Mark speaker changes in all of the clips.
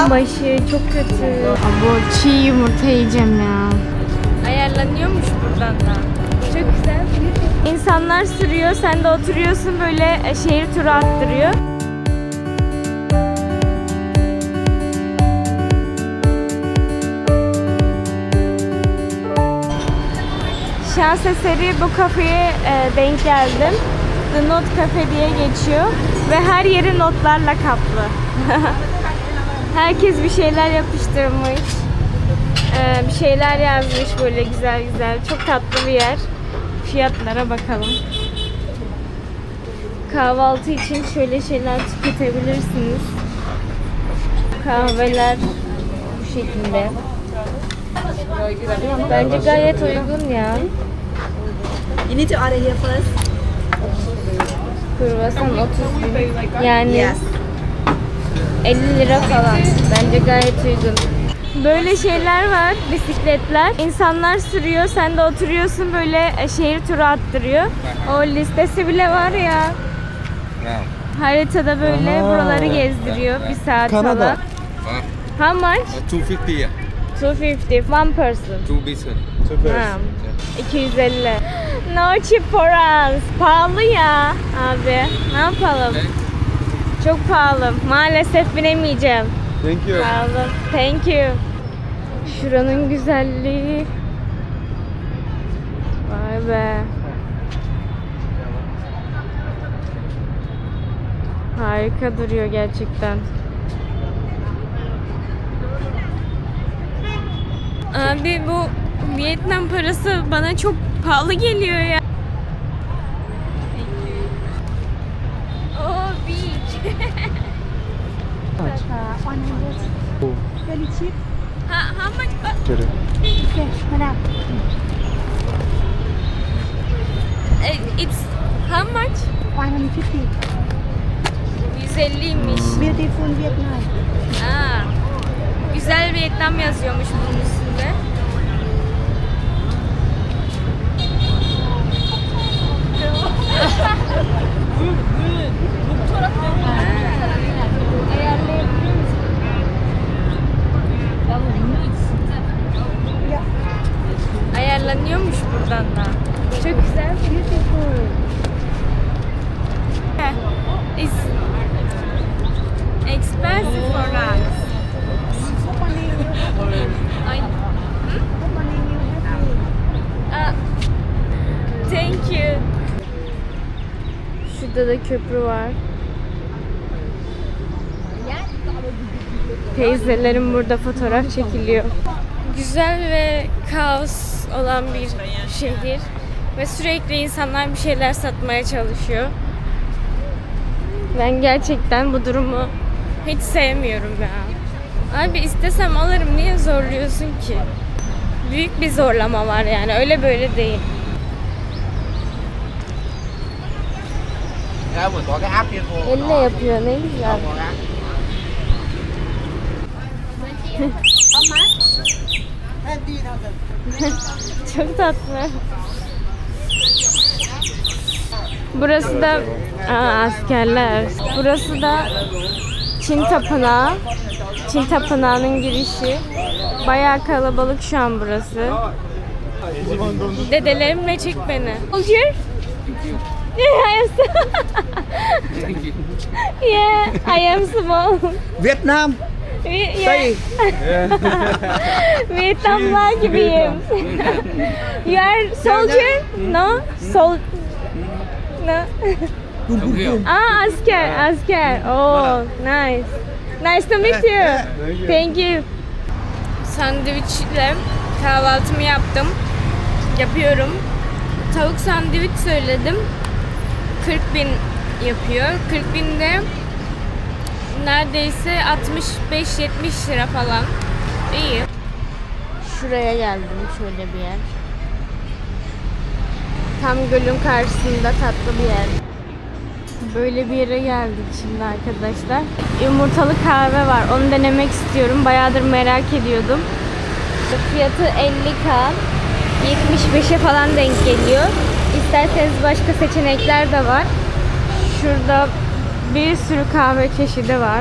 Speaker 1: Gün başı çok kötü. Abo çiğ yumurta yiyeceğim ya. Ayarlanıyormuş buradan da. Çok güzel. İnsanlar sürüyor, sen de oturuyorsun böyle e, şehir turu attırıyor. Şans eseri bu kafeye e, denk geldim. The Note Cafe diye geçiyor ve her yeri notlarla kaplı. Herkes bir şeyler yapıştırmış. E, bir şeyler yazmış böyle güzel güzel. Çok tatlı bir yer. Fiyatlara bakalım. Kahvaltı için şöyle şeyler tüketebilirsiniz. Kahveler bu şekilde. Bence gayet uygun ya.
Speaker 2: You need to order here first.
Speaker 1: Kruvasan 30 bin. Yani
Speaker 2: Yes.
Speaker 1: 50 lira falan. Bence gayet uygun. Böyle şeyler var, bisikletler. İnsanlar sürüyor, sen de oturuyorsun böyle e, şehir turu attırıyor. O listesi bile var ya. Haritada böyle buraları gezdiriyor bir saat
Speaker 3: Kanada.
Speaker 1: falan. How much?
Speaker 4: Uh, 250 yeah.
Speaker 1: 250. One person.
Speaker 4: Two person.
Speaker 1: Ha, 250. No cheap for us. Pahalı ya abi. Ne yapalım? Çok pahalı. Maalesef binemeyeceğim.
Speaker 3: Thank you.
Speaker 1: Pahalı. Thank you. Şuranın güzelliği. Vay be. Harika duruyor gerçekten. Abi bu Vietnam parası bana çok pahalı geliyor ya. Oh beach.
Speaker 2: Very cheap.
Speaker 1: ha, how much? Uh,
Speaker 3: Şöyle.
Speaker 2: Okay, madam.
Speaker 1: uh, it's how much?
Speaker 2: 150.
Speaker 1: 150'ymiş.
Speaker 2: Beautiful Vietnam.
Speaker 1: Aa, güzel Vietnam yazıyormuş bunun üstünde. Ayarlanıyormuş buradan da. Çok güzel. Beautiful. It's expensive for us. Ay. Aa, thank you. Şurada da köprü var. Teyzelerim burada fotoğraf çekiliyor. Güzel ve kaos olan bir şehir ve sürekli insanlar bir şeyler satmaya çalışıyor. Ben gerçekten bu durumu hiç sevmiyorum ya. Abi istesem alırım niye zorluyorsun ki? Büyük bir zorlama var yani öyle böyle değil. Elle yapıyor ne güzel. Çok tatlı. Burası da Aa, askerler. Burası da Çin Tapınağı. Çin Tapınağı'nın girişi. Bayağı kalabalık şu an burası. Dedelerimle çek beni. Here? Yes. yeah, I am small.
Speaker 3: Vietnam.
Speaker 1: Vi- yeah. Vietnamlar gibiyim. you are soldier? No? Sol... No? Aa asker, asker. Oh, nice. Nice to meet you. Thank you. Sandviçle kahvaltımı yaptım. Yapıyorum. Tavuk sandviç söyledim. 40 bin yapıyor. 40 binde neredeyse 65-70 lira falan. İyi. Şuraya geldim şöyle bir yer. Tam gölün karşısında tatlı bir yer. Böyle bir yere geldik şimdi arkadaşlar. Yumurtalı kahve var. Onu denemek istiyorum. Bayağıdır merak ediyordum. Fiyatı 50k. 75'e falan denk geliyor. İsterseniz başka seçenekler de var. Şurada bir sürü kahve çeşidi var.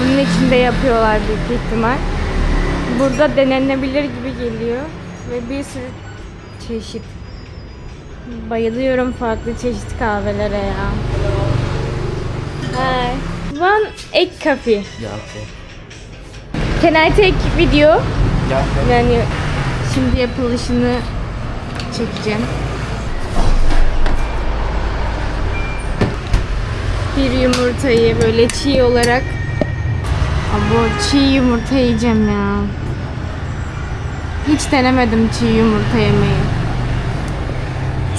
Speaker 1: Bunun içinde yapıyorlar büyük ihtimal. Burada denenebilir gibi geliyor. Ve bir sürü çeşit. Bayılıyorum farklı çeşit kahvelere ya. Hi. One egg coffee.
Speaker 3: Yeah, okay.
Speaker 1: Can I take video?
Speaker 3: Yeah, okay.
Speaker 1: Yani şimdi yapılışını çekeceğim. Bir yumurtayı böyle çiğ olarak Abo çiğ yumurta yiyeceğim ya. Hiç denemedim çiğ yumurta yemeyi.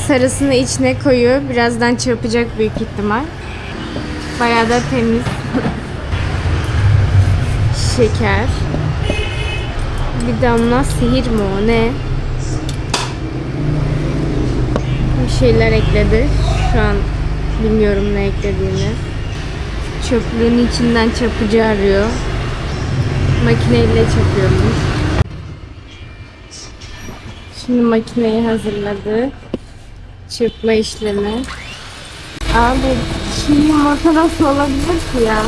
Speaker 1: Sarısını içine koyuyor. Birazdan çırpacak büyük ihtimal. Bayağı da temiz. Şeker. Bir damla sihir mi o ne? Bir şeyler ekledi. Şu an bilmiyorum ne eklediğini. Çöplüğün içinden çırpıcı arıyor. Makineyle çırpıyormuş. Şimdi makineyi hazırladı. Çırpma işlemi. Abi çiğ yumurta nasıl olabilir ki ya?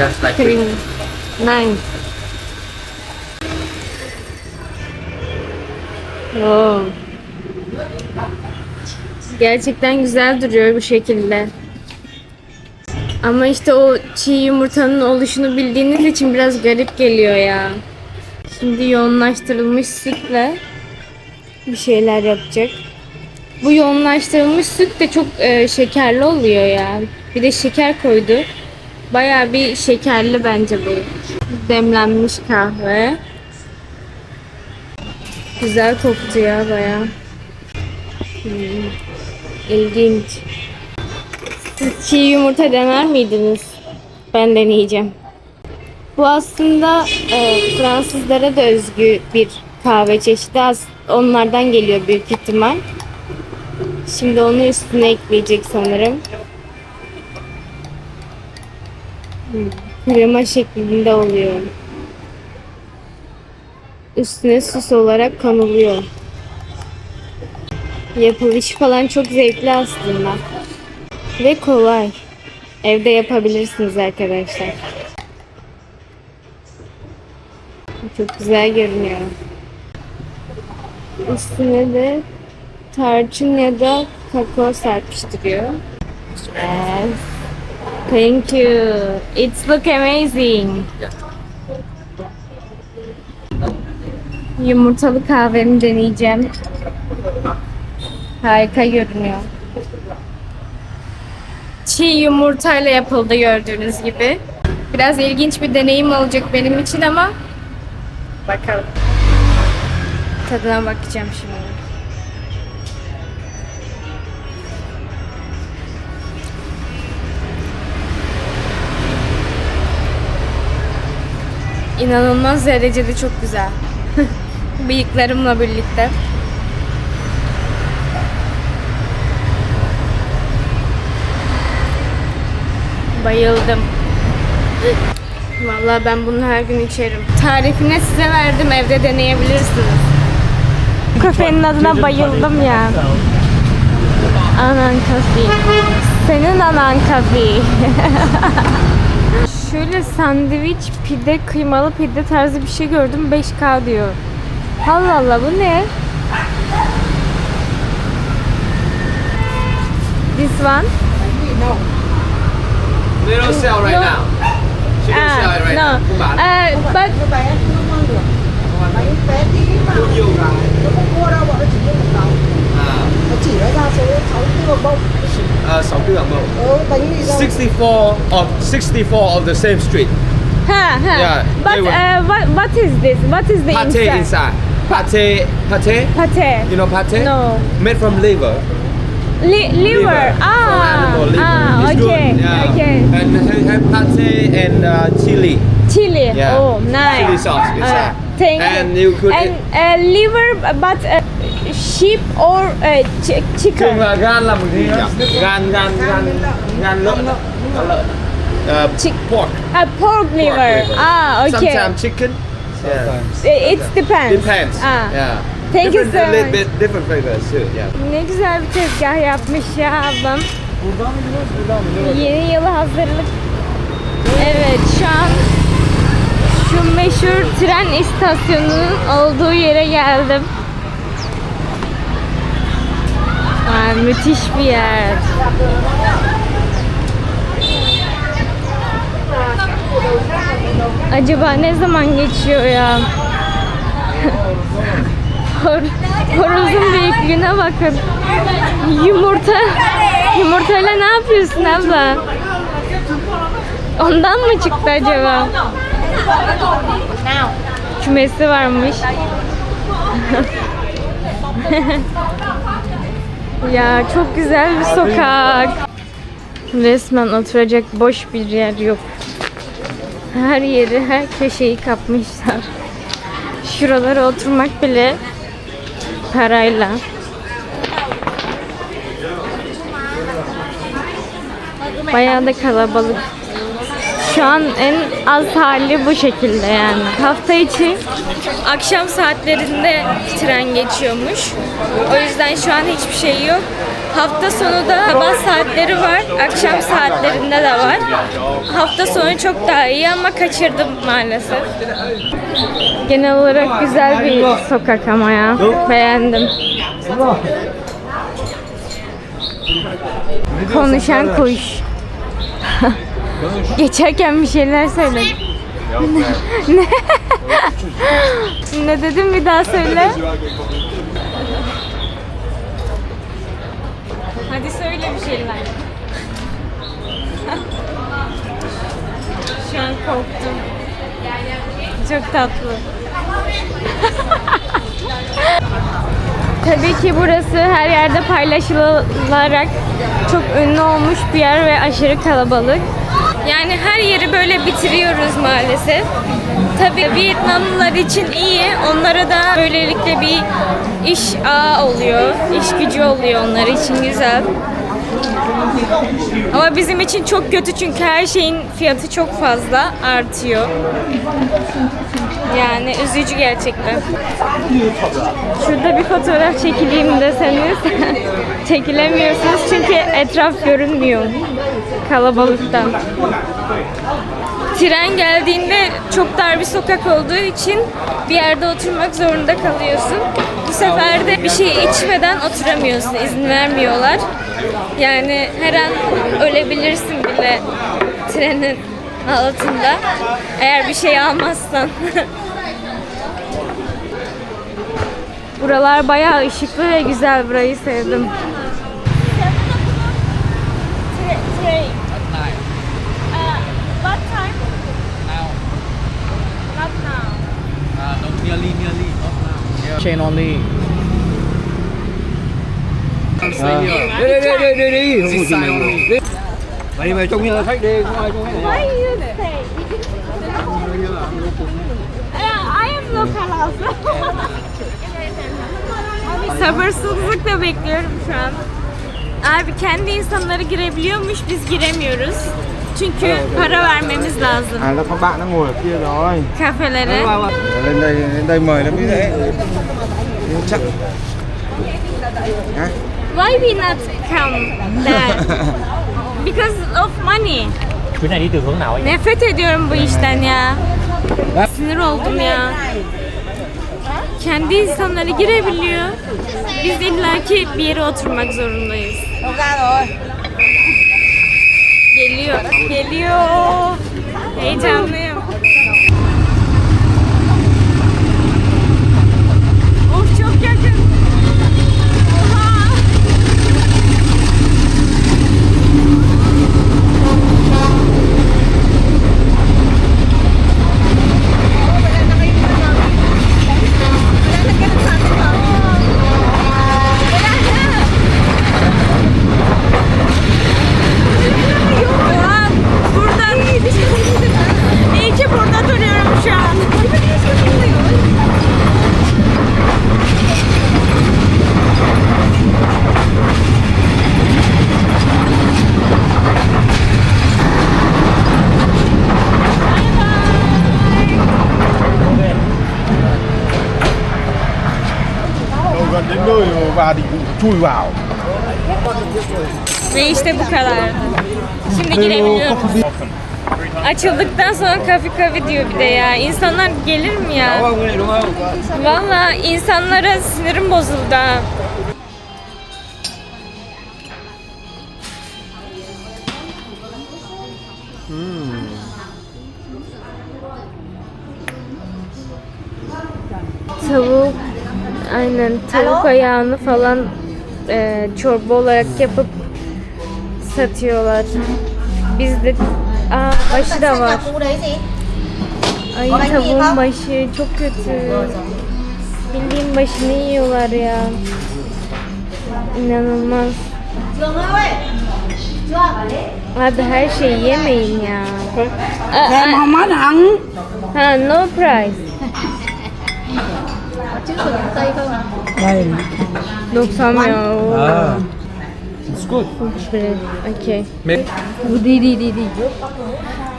Speaker 3: Just like
Speaker 1: Cream. Nice. Oo. Gerçekten güzel duruyor bu şekilde. Ama işte o çiğ yumurtanın oluşunu bildiğiniz için biraz garip geliyor ya. Şimdi yoğunlaştırılmış sütle bir şeyler yapacak. Bu yoğunlaştırılmış süt de çok e, şekerli oluyor ya. Bir de şeker koydu. Bayağı bir şekerli bence bu. Demlenmiş kahve. Güzel koktu ya bayağı. Hmm, İlginç. Siz çiğ yumurta dener miydiniz? Ben deneyeceğim. Bu aslında e, Fransızlara da özgü bir kahve çeşidi. Onlardan geliyor büyük ihtimal. Şimdi onu üstüne ekleyecek sanırım. Krema şeklinde oluyor. Üstüne süs olarak konuluyor. Yapılışı falan çok zevkli aslında. Ve kolay. Evde yapabilirsiniz arkadaşlar. Çok güzel görünüyor. Üstüne de tarçın ya da kakao serpiştiriyor. Yes. Thank you. It's look amazing. Yumurtalı kahvemi deneyeceğim. Harika görünüyor. Çiğ yumurtayla yapıldı gördüğünüz gibi. Biraz ilginç bir deneyim olacak benim için ama bakalım. Tadına bakacağım şimdi. İnanılmaz derecede çok güzel. Bıyıklarımla birlikte. Bayıldım. Vallahi ben bunu her gün içerim. Tarifini size verdim, evde deneyebilirsiniz. Kafenin adına bayıldım ya. Anan kafi. Senin anan kafi. Şöyle sandviç, pide, kıymalı pide tarzı bir şey gördüm. 5K diyor. Allah Allah bu ne? This one?
Speaker 3: They don't sell right
Speaker 1: No.
Speaker 3: now. She don't sell it right
Speaker 1: no.
Speaker 3: now. Không bán.
Speaker 1: Uh, but
Speaker 2: không
Speaker 3: nhiêu cái?
Speaker 2: nó không mua đâu, bọn nó chỉ mua một đống.
Speaker 3: À,
Speaker 2: Nó chỉ nó ra số 6 cái một bông.
Speaker 3: À, 6 cái bảng màu.
Speaker 2: Ừ, bánh mì rau.
Speaker 3: 64 of 64 of the same street.
Speaker 1: ha ha.
Speaker 3: Yeah,
Speaker 1: but
Speaker 3: they were-
Speaker 1: uh, what what is this? What is the
Speaker 3: Pate
Speaker 1: inside?
Speaker 3: inside. Pate, pate.
Speaker 1: Pate.
Speaker 3: You know pate?
Speaker 1: No.
Speaker 3: Made from liver.
Speaker 1: Li- liver.
Speaker 3: From
Speaker 1: Ah.
Speaker 3: animal liver.
Speaker 1: Ah.
Speaker 3: It's
Speaker 1: Okay.
Speaker 3: good. Yeah.
Speaker 1: Okay.
Speaker 3: And have, have pate and uh, chili.
Speaker 1: Chili.
Speaker 3: Yeah.
Speaker 1: Oh, nice.
Speaker 3: Chili sauce inside.
Speaker 1: Uh, thank
Speaker 3: And
Speaker 1: you.
Speaker 3: you could
Speaker 1: And uh, liver, but uh, sheep or uh, ch-
Speaker 3: Thường
Speaker 1: chicken.
Speaker 3: là gan là một gì đó. Gan, gan, gan, gan lợn. Gan lợn. Uh,
Speaker 1: Chick-
Speaker 3: pork.
Speaker 1: Uh, pork liver.
Speaker 3: liver.
Speaker 1: Ah, okay.
Speaker 3: Sometimes chicken, Yeah.
Speaker 1: It depends.
Speaker 3: Depends.
Speaker 1: Ah.
Speaker 3: Yeah.
Speaker 1: Thank you
Speaker 3: different,
Speaker 1: so
Speaker 3: a little
Speaker 1: much.
Speaker 3: bit different flavors too. Yeah.
Speaker 1: Ne güzel bir tezgah yapmış ya ablam.
Speaker 2: Buradan mı gidiyoruz? Buradan mı?
Speaker 1: Yeni yıla hazırlık. Evet şu an şu meşhur tren istasyonunun olduğu yere geldim. Ay, müthiş bir yer. Acaba ne zaman geçiyor ya? Hor horozun büyüklüğüne bakın. Yumurta. Yumurtayla ne yapıyorsun abla? Ondan mı çıktı acaba? Kümesi varmış. ya çok güzel bir sokak. Resmen oturacak boş bir yer yok. Her yeri, her köşeyi kapmışlar. Şuralara oturmak bile parayla. Bayağı da kalabalık. Şu an en az hali bu şekilde yani. Hafta içi akşam saatlerinde tren geçiyormuş. O yüzden şu an hiçbir şey yok. Hafta sonu da sabah saatleri var, akşam saatlerinde de var. Hafta sonu çok daha iyi ama kaçırdım maalesef. Genel olarak güzel bir sokak ama ya. Beğendim. Konuşan kuş. Geçerken bir şeyler söyledim. ne? ne dedim bir daha söyle. Hadi söyle bir şeyler. Şu an korktum. Çok tatlı. Tabii ki burası her yerde paylaşılarak çok ünlü olmuş bir yer ve aşırı kalabalık. Yani her yeri böyle bitiriyoruz maalesef. Tabii Vietnamlılar için iyi. Onlara da böylelikle bir iş ağı oluyor. iş gücü oluyor onlar için güzel. Ama bizim için çok kötü çünkü her şeyin fiyatı çok fazla artıyor. Yani üzücü gerçekten. Şurada bir fotoğraf çekileyim deseniz çekilemiyorsunuz çünkü etraf görünmüyor kalabalıktan. Tren geldiğinde çok dar bir sokak olduğu için bir yerde oturmak zorunda kalıyorsun. Bu sefer de bir şey içmeden oturamıyorsun, izin vermiyorlar. Yani her an ölebilirsin bile trenin altında eğer bir şey almazsan. Buralar bayağı ışıklı ve güzel. Burayı sevdim.
Speaker 3: Chain only.
Speaker 2: Đi đi đi đi. Mày mày trông như là khách đi, không ai trông cái này.
Speaker 1: Why you say? I am local also. Sabırsızlıkla bekliyorum şu an. Abi kendi insanları girebiliyormuş, biz giremiyoruz. Çünkü para vermemiz lazım
Speaker 3: À, nó có bạn nó ngồi ở kia rồi.
Speaker 1: kafelere.
Speaker 3: Lên đây, lên đây mời nó mới dễ. Hả?
Speaker 1: Why we not come there? Because of money.
Speaker 4: Chuyến này đi từ hướng nào anh?
Speaker 1: Nefret ediyorum bu işten ya. Sinir oldum ya. Kendi insanları girebiliyor. Biz illaki bir yere oturmak zorundayız. Geliyor. Geliyor. Heyecanlıyım. Of çok yakın. Oha. Oha. Buradan iyi ki
Speaker 3: vào thì chui vào
Speaker 1: Ve işte bu kadar. Şimdi girebiliyorum. Açıldıktan sonra kafi kafi diyor bir de ya. İnsanlar gelir mi ya? Valla insanlara sinirim bozuldu ha. Aynen tavuk ayağını falan e, çorba olarak yapıp satıyorlar. Bizde aa başı da var. Ay tavuğun başı çok kötü. Bildiğin başını yiyorlar ya. İnanılmaz. Abi her şeyi yemeyin ya.
Speaker 5: Mất hẳn
Speaker 1: Ha no price.
Speaker 5: À?
Speaker 1: 90 ya.
Speaker 2: Ah. It's good.
Speaker 5: Đi đi đi đi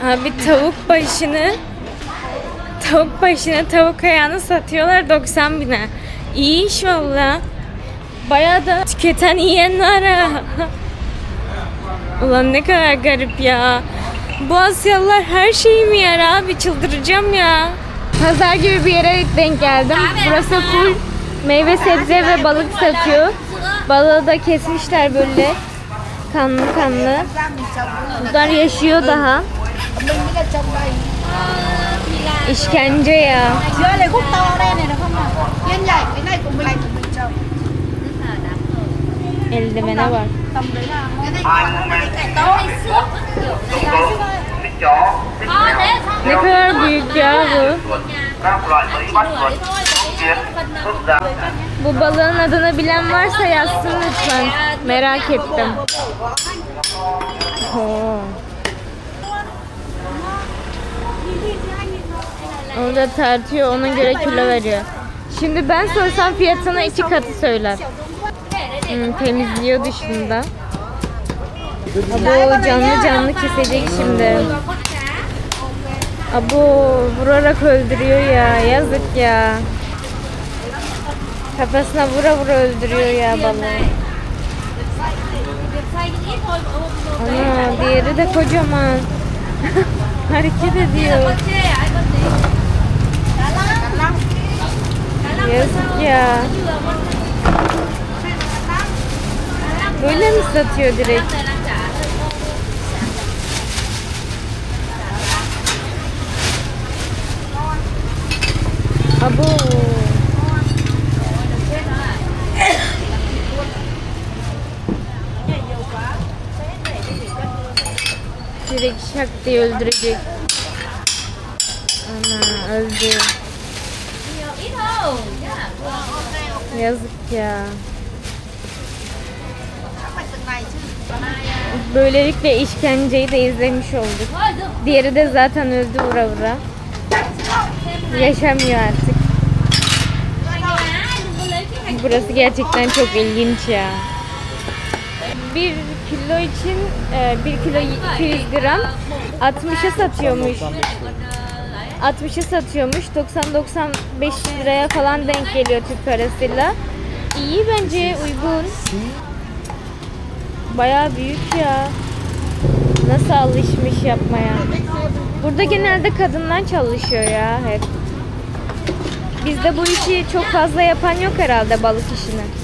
Speaker 1: Abi tavuk başını tavuk başına tavuk ayağını satıyorlar 90 bine. İyi iş valla. Bayağı da tüketen yiyen var ha. Ulan ne kadar garip ya. Bu Asyalılar her şeyi mi yer abi? Çıldıracağım ya. Pazar gibi bir yere denk geldim. Burası full meyve sebze ve balık satıyor. Balığı da kesmişler böyle. Kanlı kanlı. Bunlar yaşıyor daha. İşkence ya. Eldivene var. Ne kadar büyük ya bu. Bu balığın adını bilen varsa yazsın lütfen. Merak ettim. Oo. Orada tartıyor ona göre kilo veriyor. Şimdi ben sorsam fiyatına iki katı söyler. Hmm, temizliyor dışında. Abo canlı canlı kesecek şimdi. Abo vurarak öldürüyor ya yazık ya. Kafasına vura vura öldürüyor ya balığı. Ana diğeri de kocaman. Hareket ediyor. Yazık ya. Böyle mi satıyor direkt? Abo. Direkt şak diye öldürecek. Ana öldü. Yazık ya. Böylelikle işkenceyi de izlemiş olduk. Diğeri de zaten öldü vura vura. Yaşamıyor artık. Burası gerçekten çok ilginç ya. Bir kilo için e, bir kilo 200 gram 60'a satıyormuş. 60'a satıyormuş. 90-95 liraya falan denk geliyor Türk parasıyla. İyi bence uygun. Bayağı büyük ya. Nasıl alışmış yapmaya. Burada genelde kadınlar çalışıyor ya hep. Bizde bu işi çok fazla yapan yok herhalde balık işini.